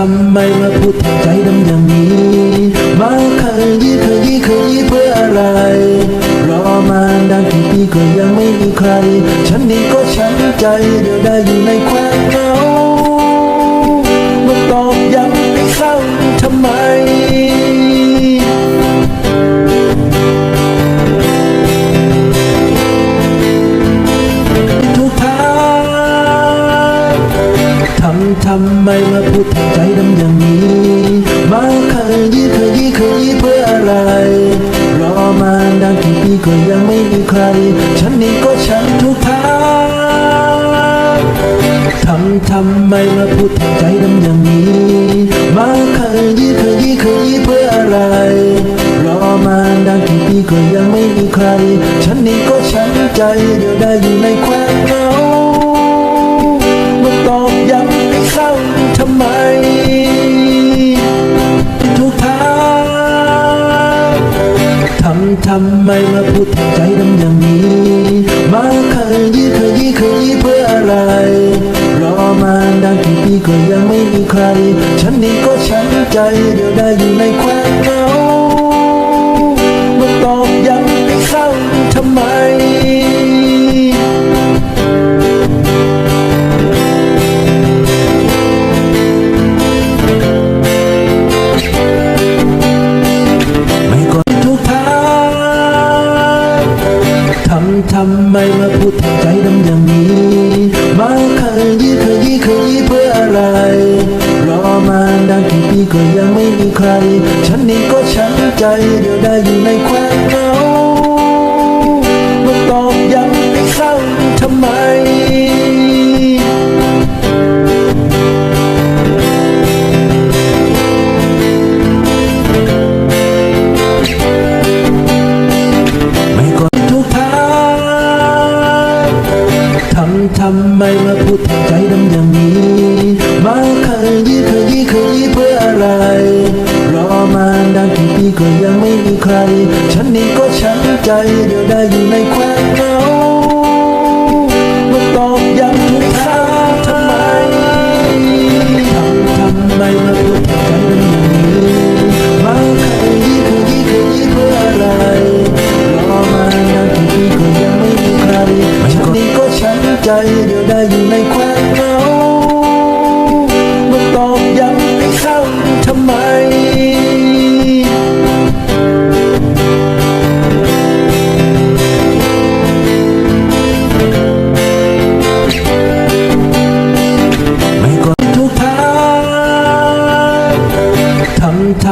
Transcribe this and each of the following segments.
ทำไมมาพูดใจดำอย่างนี้ มาขยี้ขยี้ขยี้เพื่ออะไร รอมานานกี่ปีก็ยังไม่มีใคร ฉันนี่ก็ช้ำใจเดียวได้อยู่ในความเหงาำทำไมมาพูดใจดำอย่างนี้ มาขยี้ขยี้ขยี้เพื่ออะไร รอมานานกี่ปีก็ยังไม่มีใคร ฉันนี่ก็ช้ำทุกทางทำทำไมมาพูดใจดำอย่างนี้ มาขยี้ขยี้ขยี้เพื่ออะไร รอมานานกี่ปีก็ยังไม่มีใคร ฉันนี่ก็ช้ำใจเดียวได้อยู่ในความำไมทุกทางทำทำไมมาพูดใจดำอย่างนี้ มาขยี้ขยี้ขยี้เพื่ออะไร รอมานานกี่ปีก็ยังไม่มีใคร ฉันนี่ก็ช้ำใจเดี๋ยวได้อยู่ในความเหงา ทำทำไมมาพูดใจดำอย่างนี้ มาขยี้ขยี้ขยี้เพื่ออะไร รอมานานกี่ปีก็ยังไม่มีใคร ฉันนี่ก็ช้ำใจเดี๋ยวได้อยู่ในความำทำไมมาพูดใจดำอย่างนี้ มาขยี้ขยี้ขยี้เพื่ออะไร รอมานานกี่ปีก็ยังไม่มีใคร ฉันนี่ก็ช้ำใจเดี๋ยวได้อยู่ในความเห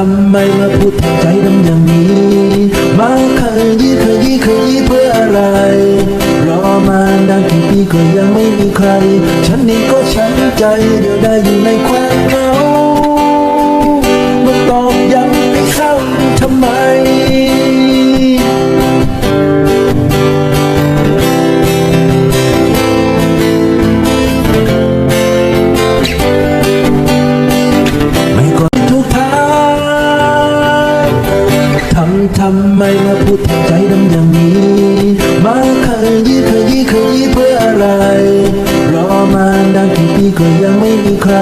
ำทำไมมาพูดใจดำอย่างนี้ มาขยี้ขยี้ขยี้เพื่ออะไร รอมาดังกี่ปีก็ยังไม่มีใคร ฉันนี่ก็ช้ำใจเดียวได้อยู่ในความเหงา ทำไมมาพูดใจดำอย่างนี้มาขยี้ขยี้ขยี้เพื่ออะไร รอมาดังกี่ปีก็ยังไม่มีใคร